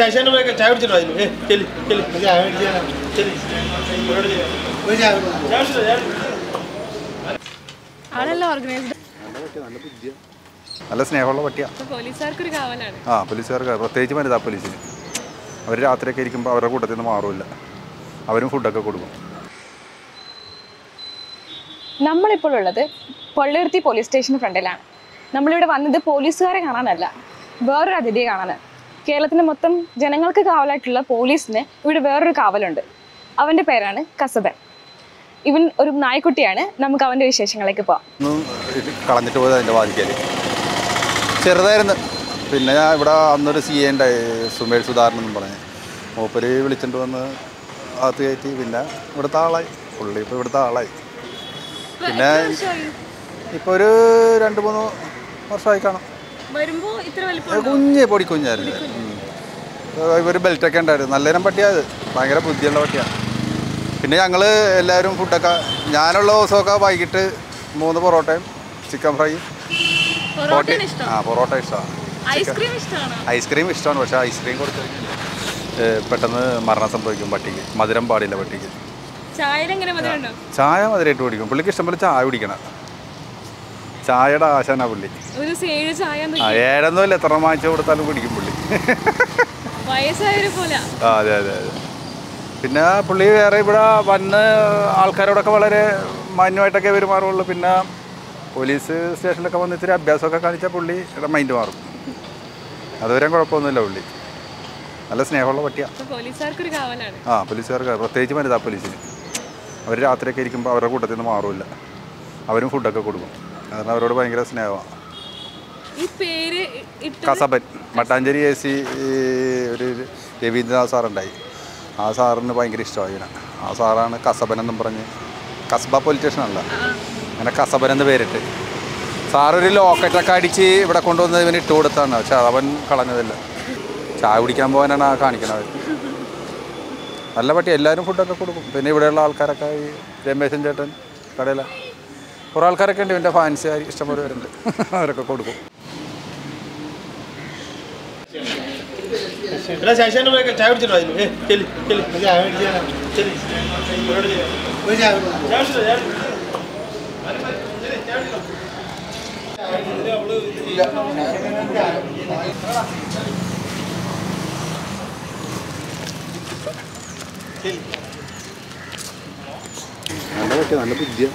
ശശാന്റെ പോയൊക്കെ ചായ കുടിച്ചിട്ട് ഏ ചെല്ലി ചെല്ലി? ചെല്ലി ചായ കുടിച്ചോ? നല്ല സ്നേഹമുള്ള പട്ടിയാ ആ പോലീസുകാർക്ക് പ്രത്യേകിച്ച് വനിതാ പോലീസിന്. അവർ രാത്രിയൊക്കെ ഇരിക്കുമ്പോൾ അവരുടെ കൂട്ടത്തിൽ നിന്ന് മാറില്ല. അവരും ഫുഡൊക്കെ കൊടുക്കും. നമ്മളിപ്പോൾ ഉള്ളത് പൊള്ളേർത്തി പോലീസ് സ്റ്റേഷൻ ഫ്രണ്ടിലാണ്. നമ്മളിവിടെ വന്നത് പോലീസുകാരെ കാണാനല്ല വേറൊരു അതിഥിയെ കാണാനാണ്. കേരളത്തിലെ മൊത്തം ജനങ്ങൾക്ക് കാവലായിട്ടുള്ള പോലീസിന് ഇവിടെ വേറൊരു കാവലുണ്ട്. അവന്റെ പേരാണ് കസബൻ. ഇവൻ ഒരു നായ്ക്കുട്ടിയാണ്. നമുക്ക് അവന്റെ വിശേഷങ്ങളിലേക്ക് പോവാം. കളഞ്ഞിട്ട് പോയത് അതിന്റെ ചെറുതായിരുന്നു. പിന്നെ ഞാൻ ഇവിടെ അന്നൊരു സി എ ഉണ്ടായി സുമേഷ് സുധാകരൻ എന്നും പറഞ്ഞ്. മൂപ്പര് വിളിച്ചിട്ട് വന്ന് അകത്ത് കയറ്റി. പിന്നെ ഇവിടുത്തെ ആളായി. പുള്ളി ഇപ്പോൾ ഇവിടുത്തെ ആളായി. പിന്നെ ഇപ്പോൾ ഒരു രണ്ട് മൂന്ന് വർഷമായി കാണും. വരുമ്പോൾ ഇത്ര വലിപ്പം കുഞ്ഞ് കുഞ്ഞായിരുന്നു ഇവർ ബെൽറ്റൊക്കെ ഉണ്ടായിരുന്നു. നല്ല ഇനം പട്ടിയത് ഭയങ്കര ബുദ്ധിയുള്ള പട്ടിയാണ് പിന്നെ ഞങ്ങൾ എല്ലാവരും ഫുഡൊക്കെ ഞാനുള്ള ദിവസമൊക്കെ വൈകിട്ട് മൂന്ന് പൊറോട്ടയും ചിക്കൻ ഫ്രൈയും ആ പൊറോട്ട ഇഷ്ടമാണ് ഐസ്ക്രീം ഇഷ്ടമാണോ പക്ഷേ ഐസ്ക്രീം കൊടുത്തു പെട്ടെന്ന് മരണം സംഭവിക്കും പട്ടിക്ക്. മധുരം പാടില്ല പട്ടിക്ക്. ചായ മധുരമായിട്ട് കുടിക്കും. പുള്ളിക്ക് ഇഷ്ടംപോലെ ചായ കുടിക്കണം. ചായയുടെ ആശാന പുള്ളി. ഒരു ദിവസം ഏഴ് ചായ ആ ഏഴൊന്നുമില്ല എത്ര വാങ്ങിച്ചു കൊടുത്താലും കുടിക്കും പുള്ളി. അതെ അതെ അതെ. പിന്നെ പുള്ളി വേറെ ഇവിടെ വന്ന് ആൾക്കാരോടൊക്കെ വളരെ മാന്യമായിട്ടൊക്കെ പെരുമാറുള്ളൂ. പിന്നെ പോലീസ് സ്റ്റേഷനിലൊക്കെ വന്ന് ഇത്തിരി അഭ്യാസമൊക്കെ കാണിച്ചാൽ പുള്ളിയുടെ മൈൻഡ് മാറും. അതുവരെ കുഴപ്പമൊന്നുമില്ല പുള്ളി. നല്ല സ്നേഹമുള്ള പട്ടിയാണ് കാവലാണ്. ആ പോലീസുകാർക്ക് പ്രത്യേകിച്ച് വനിതാ പോലീസിന്. അവർ രാത്രിയൊക്കെ ഇരിക്കുമ്പോൾ അവരുടെ കൂട്ടത്തിൽ നിന്ന് മാറില്ല. അവരും ഫുഡൊക്കെ കൊടുക്കും. കാരണം അവരോട് ഭയങ്കര സ്നേഹമാണ്. ഈ പേര് കസബൻ മട്ടാഞ്ചേരി എ സി ഒരു രവീന്ദ്രനാഥ് സാറുണ്ടായി. ആ സാറിന് ഭയങ്കര ഇഷ്ടമായി ഇവനെ ആ സാറാണ് കസബൻ എന്നും പറഞ്ഞ് കസബ പോലീസ് സ്റ്റേഷനല്ല അങ്ങനെ കസബൻ എന്ന് പേരിട്ട്. സാറൊരു ലോക്കറ്റൊക്കെ അടിച്ച് ഇവിടെ കൊണ്ടുവന്ന് ഇവന് ഇട്ട് കൊടുത്താണ് പക്ഷെ അവൻ കളഞ്ഞതല്ല. ചായ കുടിക്കാൻ പോകാനാണ് ആ കാണിക്കണത്. നല്ല പട്ടി എല്ലാവരും ഫുഡൊക്കെ കൊടുക്കും. പിന്നെ ഇവിടെയുള്ള ആൾക്കാരൊക്കെ ഈ രമേശൻ ചേട്ടൻ കടയില. കുറേ ആൾക്കാരൊക്കെ ഉണ്ട് ഇവന്റെ ഫാൻസ് ഇഷ്ടംപോലെ വരുന്നുണ്ട് അവരൊക്കെ കൊടുക്കും. നല്ല പറ്റിയ നല്ല ചായ കുടിച്ചിട്ടോ അതിന് ഏ ചെല്ലി ചെല്ലി ഒരു ചായ മേടിച്ചാലോ? ചെല്ലി ഒരു ചായ കുടിച്ചോ? ചായ കുടിച്ചിട്ടോ ചായ കുടിച്ചിട്ടോ? നല്ല പറ്റിയ നല്ല ബുദ്ധിയ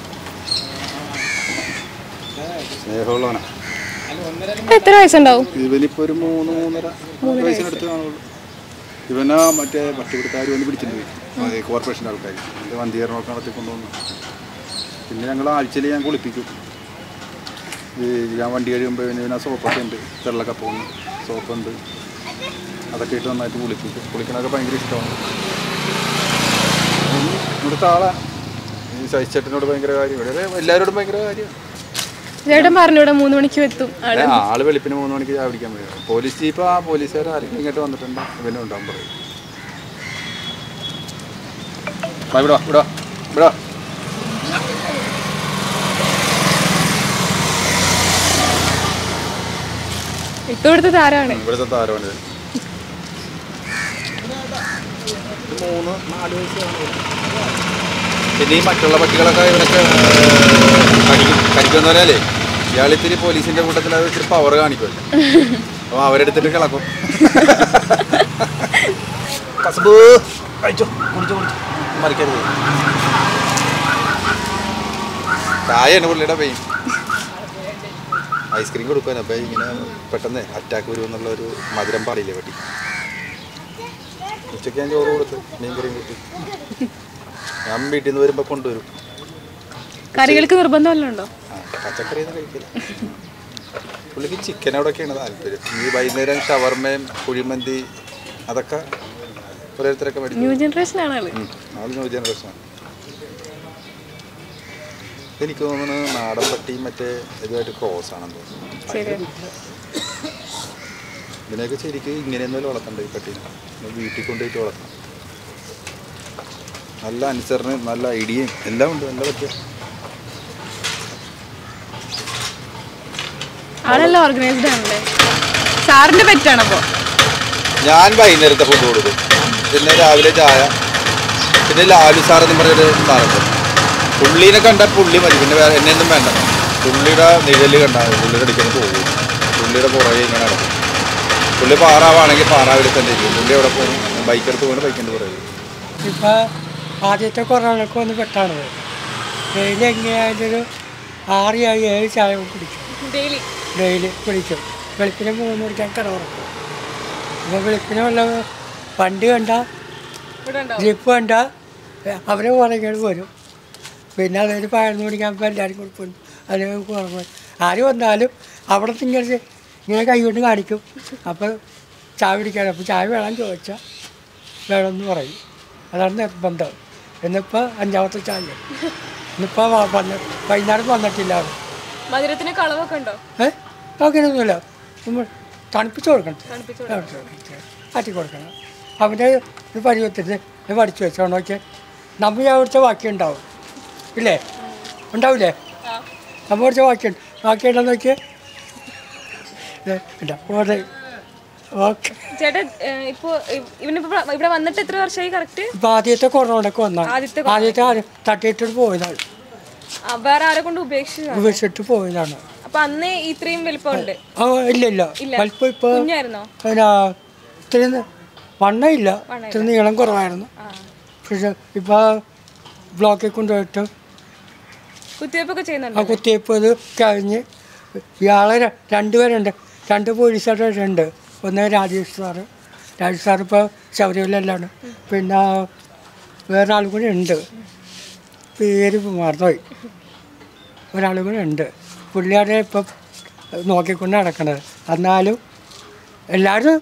സ്നേഹമുള്ളവനാ. എത്ര വയസ്സുണ്ടാവും? ഇവനിപ്പോ ഒരു മൂന്ന് മൂന്നര. വയസ്സിനടുത്ത് കാണുള്ളൂ. ഇവനാ മറ്റേ പട്ടിപിടുത്താർ വന്ന് പിടിച്ചിട്ട് പോയി കോർപ്പറേഷന്റെ ആൾക്കാർ എന്റെ വന്ധീകരണമൊക്കെ നടത്തി കൊണ്ടുവന്നു പിന്നെ ഞങ്ങൾ ആഴ്ചയിൽ ഞാൻ കുളിപ്പിക്കും ഈ ഞാൻ വണ്ടി കഴിയുമ്പോൾ ഇവന് ഇവനാ സോപ്പൊക്കെ ഉണ്ട്. തെള്ളൊക്കെ പോകുന്നു. സോപ്പുണ്ട്. അതൊക്കെ ഇട്ട് നന്നായിട്ട് കുളിപ്പിക്കും. കുളിക്കണതൊക്കെ ഭയങ്കര ഇഷ്ടമാണ്. ഇവിടുത്തെ ആളാണ് ഈ സഹിച്ചേട്ടനോട് ഭയങ്കര കാര്യം ഇവിടെ എല്ലാവരോടും ഭയങ്കര കാര്യം ചേട്ടൻ പറഞ്ഞു ഇവിടെ മൂന്ന് മണിക്ക് എത്തും. ആൾ വെളുപ്പിന് മൂന്ന് മണിക്ക് പിടിക്കാൻ വരും പോലീസ് ജീപ്പ് ആ പോലീസുകാർ ആരെങ്കിലും ഇങ്ങോട്ട് വന്നിട്ടുണ്ടോ? ഇവനും ഉണ്ടാവും പറയും. വാ, ഇവിടെ വാ, ഇവിടെ വാ, ഇവിടെ കൊടുത്ത ഇവിടുത്തെ താരമാണ്. ഇത്. ഇത് മൂന്ന് നാല് വയസ്സ് പിന്നെ ഈ മറ്റുള്ള പട്ടികളൊക്കെ ഇവരൊക്കെ കടിക്കും കടിക്കുമെന്ന് പറഞ്ഞാലേ ഇയാളിത്തിരി പോലീസിന്റെ കൂട്ടത്തിൽ അത് ഇത്തിരി പവർ കാണിക്കുമല്ലോ. അപ്പൊ അവരെടുത്തിട്ട് കിളക്കും. കസബ്. കഴിച്ചോ? കുടിച്ചോ കുടിച്ചോ. മറിക്കരുത്. ചായയാണ് പുള്ളിയുടെ പെയിൻ ഐസ്ക്രീം കൊടുക്കാൻ അപ്പം ഇങ്ങനെ പെട്ടെന്ന് അറ്റാക്ക് വരുമെന്നുള്ള ഒരു മധുരം പാടില്ലേ പട്ടി? ഉച്ചയ്ക്ക് ഞാൻ ചോറ് കൊടുത്ത് മീൻകറിയും കൂട്ടി. ഞാൻ വീട്ടിൽ നിന്ന് വരുമ്പോൾ കൊണ്ടുവരും. കറികൾക്ക് നിർബന്ധം പച്ചക്കറി ഒന്നും കഴിക്കില്ല. പുള്ളിക്ക് ചിക്കനോടൊക്കെയാണ് താല്പര്യം? ഈ വൈകുന്നേരം ഷവർമയും കുഴിമന്തി അതൊക്കെ ഓരോരുത്തരൊക്കെ ന്യൂ ജനറേഷൻ ആണ് ആൾ ന്യൂ ജനറേഷനാണ് എനിക്ക് തോന്നുന്നു നാടൻ പട്ടിയും മറ്റേ ഇതുമായിട്ട് ക്രോസ് ആണെന്ന് തോന്നുന്നു. ഇതിനെയൊക്കെ ശരിക്കും ഇങ്ങനെയൊന്നും വളർത്തണ്ട ഈ പട്ടീനെ. വീട്ടിൽ കൊണ്ടുപോയിട്ട് വളർത്തണം. നല്ല അനുസരണ നല്ല ഐഡിയയും എല്ലാം ഉണ്ട് നല്ല പറ്റിയ. ആളെല്ലാം ഓർഗനൈസ്ഡ് ആണല്ലേ? സാറിന്റെ പെറ്റാണ് അപ്പോ? ഞാൻ വൈകുന്നേരത്തെ ഫുഡ് കൊടുക്കും. പിന്നെ രാവിലെ ചായ. പിന്നെ ലാലു സാർ എന്ന് പറഞ്ഞൊരു സാറുണ്ട്. പുള്ളീനെ കണ്ടാൽ പുള്ളി മതി. പിന്നെ വേറെ എന്നെയൊന്നും വേണ്ട. പുള്ളിയുടെ നിഴൽ കണ്ടാൽ പുള്ളി പുള്ളിയുടെ അടിക്കുന്ന പോകും. പുള്ളിയുടെ പുറകെ ഇങ്ങനെ നടക്കും. പുള്ളി പാറാവാണെങ്കിൽ പാറാവിൽ തന്നെ ഇരിക്കും പുള്ളി എവിടെ പോകും? ബൈക്കെടുത്ത് പോകുന്ന ബൈക്കിന്റെ പുറകെ ഇപ്പോൾ ആദ്യത്തെ കൊറോണക്ക് വന്ന് പെട്ടാണ് ഡെയിലി എങ്ങനെയായാലൊരു ഒരു ആറ് ആയി ഏഴ് ചായ കുടിക്കും ഡെയിലി? ഡെയിലി കുടിക്കും വെളുപ്പിനെ മൂന്ന് കുടിക്കാൻ കിടവറക്കും അപ്പോൾ വെളുപ്പിനെ വല്ല വണ്ടി കണ്ട ജിപ്പ് കണ്ട അവരെ പുറകേട് വരും. പിന്നെ അതൊരു പഴന്ന് കുടിക്കാൻ എല്ലാവരും കൊടുക്കും അതിന് കുറവ് ആര് വന്നാലും അവിടെ തിങ്ങനെ ഇങ്ങനെ ഇങ്ങനെ കൈ കൊണ്ട് കാണിക്കും. അപ്പോൾ ചായ പിടിക്കാൻ അപ്പോൾ ചായ വേണം ചോദിച്ചാൽ വേണമെന്ന് പറയും. അതാണ് നിർബന്ധം. എന്നിപ്പോൾ അഞ്ചാമത്തെ ചായ. ഇന്നിപ്പോൾ വന്ന് വൈകുന്നേരം വന്നിട്ടില്ല അവൻ മധുരത്തിന് കളവൊക്കെ ഉണ്ടോ? ഏ? അങ്ങനെയൊന്നുമില്ല. നമ്മൾ തണുപ്പിച്ച് കൊടുക്കണം. ആറ്റി കൊടുക്കണം. അവന്റെ ഇത് പരുവത്തിന് ഇത് പഠിച്ചു വെച്ചോ നോക്കിയാൽ നമ്മൾ അവിടുത്തെ ബാക്കി ഉണ്ടാവും. ഇല്ലേ? ഉണ്ടാവില്ലേ നമ്മൾ അവിടുത്തെ ബാക്കി ബാക്കി ഉണ്ടോ നോക്കിയേ? ഓക്കെ ചേട്ടാ ഇപ്പൊ ഇവനിപ്പോ ഇവിടെ- വന്നിട്ട് എത്ര വർഷമായി കറക്റ്റ് ഇപ്പം ആദ്യത്തെ കൊറോണക്ക് വന്ന. ആദ്യത്തെ ആദ്യത്തെ പോയതാണ്. വേറെ ആരെ കൊണ്ട് ഉപേക്ഷിച്ചതാണ്? ഉപേക്ഷിച്ചിട്ട് പോയതാണ്. അപ്പൊ അന്ന് ഇത്രയും വലിപ്പമുണ്ട്. ആ ഇല്ല ഇല്ല. വലിപ്പം ഇത്രയും ഇത്ര നീളം കുറവായിരുന്നു. പക്ഷെ ഇപ്പൊ ബ്ലോക്കിൽ കൊണ്ടുപോയിട്ട് കുത്തിവയ്പ്പൊക്കെ ആ ചെയ്യുന്നുണ്ടോ ഇത് കഴിഞ്ഞ് ഇയാളെ രണ്ടുപേരുണ്ട്. രണ്ട് പോലീസുകാരുണ്ട് ഒന്ന് രാജേഷ് സാറ്. രാജേഷ് സാർ ഇപ്പോൾ ശബരിമലയിലാണ്. പിന്നെ വേറെ ആൾ കൂടി ഉണ്ട്. പേര് മറന്നുപോയി. ഒരാൾ കൂടി ഉണ്ട്. പുള്ളിയാരെ ഇപ്പം നോക്കിക്കൊണ്ട് നടക്കണത്. എന്നാലും എല്ലാവരും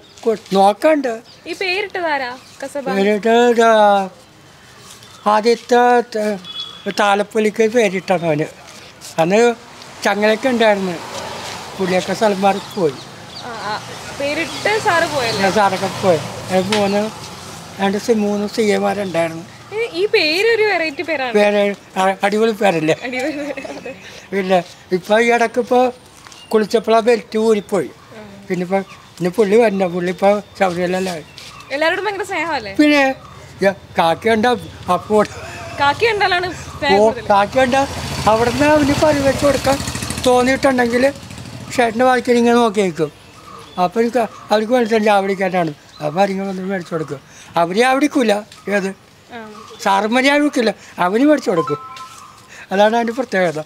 നോക്കണ്ട്. ഈ പേരിട്ടതാരാ കസബ? പേരിട്ട് ഇത് ആദ്യത്തെ താലപ്പൊലിക്ക് പേരിട്ടാണ് അവന്. അന്ന് ചങ്ങലൊക്കെ ഉണ്ടായിരുന്നു. പുള്ളിയൊക്കെ സ്ഥലം മാറി പോയി. പേരിട്ട് സാറ് പോയല്ലേ? സാറൊക്കെ പോയി. മൂന്ന് രണ്ട് മൂന്ന് സി എമാരുണ്ടായിരുന്നു ഈ- പേരൊരു വെറൈറ്റി പേരാണ്. പേര് അടിപൊളി പേരല്ലേ. പിന്നെ ഇപ്പൊ ഈ ഇടയ്ക്ക് ഇപ്പൊ കുളിച്ചപ്പോഴാ ബെൽറ്റ് ഊരിപ്പോയി. പിന്നെ ഇപ്പൊ പിന്നെ പുള്ളി വരണ്ട. പുള്ളി ഇപ്പൊ ശബരിമലയിലായി എല്ലാരോടും ഭയങ്കര സ്നേഹമല്ലേ? പിന്നെ കാക്കയുണ്ട അപ്പോൾ കാക്കി കണ്ടാലാണ് സ്നേഹം ഓ കൂടുതൽ. കാക്കയുണ്ട അവിടുന്ന് അവന് പരിവച്ച് കൊടുക്കാൻ തോന്നിയിട്ടുണ്ടെങ്കിൽ ഷേട്ടിന്റെ വായിക്കാൻ ഇങ്ങനെ നോക്കി നിൽക്കും അപ്പോൾ അവർക്ക് മനസ്സിലായി ആവടിക്കാനാണ് അപ്പം ആരെങ്കിലും വന്ന് മേടിച്ചു കൊടുക്കും. അവരെ ആവടിക്കൂല ഏത്. സാറുമാരെ ആവടിക്കില്ല അവന് മേടിച്ചു കൊടുക്കും. അതാണ് അതിന്റെ പ്രത്യേകത.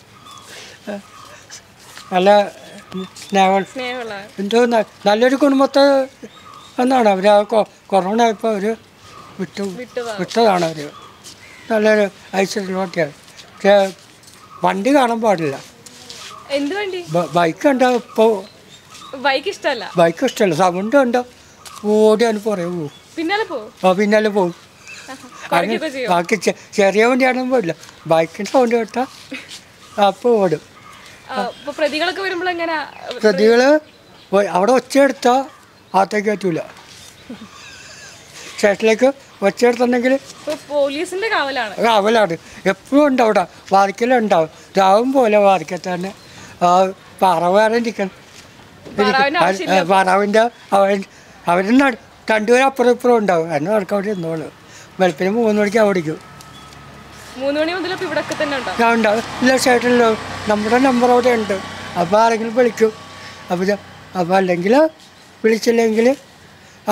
നല്ല എന്തോ നല്ലൊരു കുടുംബത്തെ എന്നാണ് അവർ ആ കൊറോണ ഇപ്പോൾ അവർ വിട്ടു. വിട്ടതാ. വിട്ടതാണ് അവർ നല്ലൊരു ഐശ്വര്യമായിട്ടാണ് പക്ഷേ വണ്ടി കാണാൻ പാടില്ല. ബൈക്ക് ഉണ്ടാവും ഇപ്പോൾ ബൈക്ക് ഇഷ്ടമല്ല ബൈക്ക് ഇഷ്ടമല്ല സൗണ്ട് ഉണ്ടോ ഓടി പുറകെ പോകും. പിന്നാലെ പോ. ആ പിന്നാലെ പോകും. ബാക്കി ചെറിയ വണ്ടിയാണെന്ന് പോയില്ല. ബൈക്കിന്റെ സൗണ്ട് കേട്ടാ അപ്പോൾ ഓടും. പ്രതികളൊക്കെ വരുമ്പോൾ എങ്ങനെ? പ്രതികൾ അവിടെ ഒച്ചയെടുത്താൽ അകത്തേക്ക് പറ്റൂല സ്റ്റേഷനിലേക്ക് ഒച്ചയെടുത്തുണ്ടെങ്കിൽ എടുത്തുണ്ടെങ്കിൽ പോലീസിന്റെ കാവലാണ്. കാവലാണ്. എപ്പോഴും ഉണ്ടാവും അവിടെ. വാതിക്കലുണ്ടാവും രാവും പോലെ വാതിക്കൽ തന്നെ. പാറ പാറവാരൻ ഇരിക്കണം. പാറാവിന്റെ അവൻ അവൻ രണ്ടുപേരും അപ്പുറം ഇപ്പുറം ഉണ്ടാവും. എന്നെ നടക്കാൻ അവിടെ ഇരുന്നോളൂ വെളുപ്പിന് മൂന്ന് മണിക്ക് അവിടെ മൂന്ന് മണി മുതൽ ഇവിടെ തന്നെ ഉണ്ടാവും ഇല്ല ചേട്ടനല്ലോ. നമ്മുടെ നമ്പർ അവിടെ ഉണ്ട്. അപ്പോൾ ആരെങ്കിലും വിളിക്കും. അപ്പോൾ അപ്പം അപ്പോൾ അല്ലെങ്കിൽ വിളിച്ചില്ലെങ്കിൽ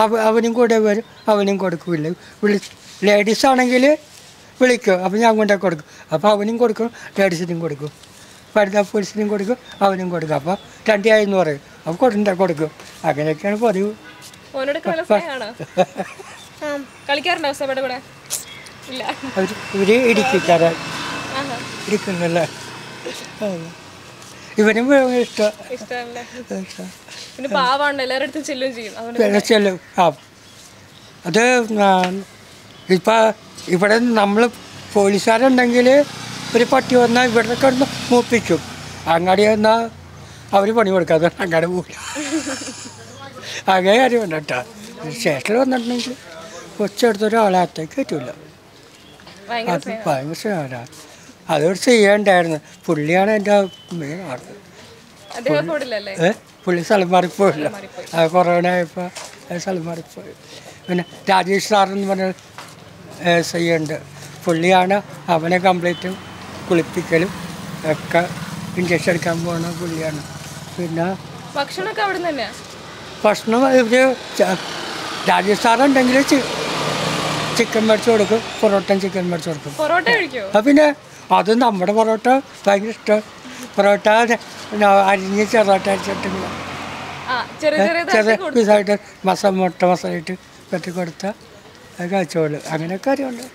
അവ അവനും കൂടെ വരും. അവനും കൊടുക്കില്ല. വിളി ലേഡീസ് ആണെങ്കിൽ വിളിക്കും. അപ്പോൾ ഞാൻ കൊണ്ടേ കൊടുക്കും. അപ്പോൾ അവനും കൊടുക്കും ലേഡീസിനും കൊടുക്കും. വനിതാ പോലീസിനും കൊടുക്കും അവനും കൊടുക്കും. അപ്പോൾ രണ്ടായി എന്ന് പറയും. അപ്പോൾ കൊടുണ്ട കൊടുക്കും. അങ്ങനെയൊക്കെയാണ് പതിവ്. കളിക്കാറുണ്ടോ കൂടെ? ഇടുക്കുന്നല്ലേ. ഇവനും ഇഷ്ടം. വിളച്ചല്ലോ ആ അത് ഇപ്പം ഇവിടെ നമ്മൾ പോലീസുകാരുണ്ടെങ്കിൽ ഒരു പട്ടി വന്നാൽ ഇവിടെ കിടന്ന് മൂപ്പിക്കും. അങ്ങാടി വന്നാൽ അവർ പണി കൊടുക്കാതെ അങ്ങാടി പോകില്ല അങ്ങനെ കാര്യം വേണ്ട കേട്ടോ. സ്റ്റേഷനിൽ വന്നിട്ടുണ്ടെങ്കിൽ കൊച്ചെടുത്ത ഒരാളെ അകത്തേക്ക് പറ്റില്ല അത് ഭയങ്കര സ്നേഹമാണ് അതൊരു ചെയ്യണ്ടായിരുന്നു പുള്ളിയാണ് എന്റെ മെയിൻ ഏ? പുള്ളി സ്ഥലം മാറിപ്പോയില്ല. അത് കൊറോണ ആയപ്പോൾ സ്ഥലം മാറിപ്പോയി. പിന്നെ രാജേഷ് സാറെന്ന് പറഞ്ഞാൽ പറഞ്ഞ എസ് ഐ ഉണ്ട് പുള്ളിയാണ് അവനെ കംപ്ലീറ്റും കുളിപ്പിക്കലും ഒക്കെ ഇഞ്ചക്ഷൻ എടുക്കാൻ പോകുന്ന പുള്ളിയാണ്. പിന്നെ ഭക്ഷണമൊക്കെ അവിടെ ഭക്ഷണം ഇവർ രാജസ്ഥാൻ ഉണ്ടെങ്കിൽ ചിക്കൻ മേടിച്ചു കൊടുക്കും പൊറോട്ടയും ചിക്കൻ മേടിച്ചു കൊടുക്കും. പൊറോട്ട കഴിക്കും പിന്നെ അത് നമ്മുടെ പൊറോട്ട ഭയങ്കര ഇഷ്ടം. പൊറോട്ട അരിഞ്ഞ് ചെറുതായിട്ട് അരിച്ചിട്ട് ഇങ്ങനെ. ആ ചെറിയ പീസായിട്ട് മസാല മുട്ട മസാലയിട്ട് ഇട്ട് കൊടുത്താൽ അത് കഴിച്ചോളൂ. അങ്ങനെയൊക്കെ അറിയുള്ളൂ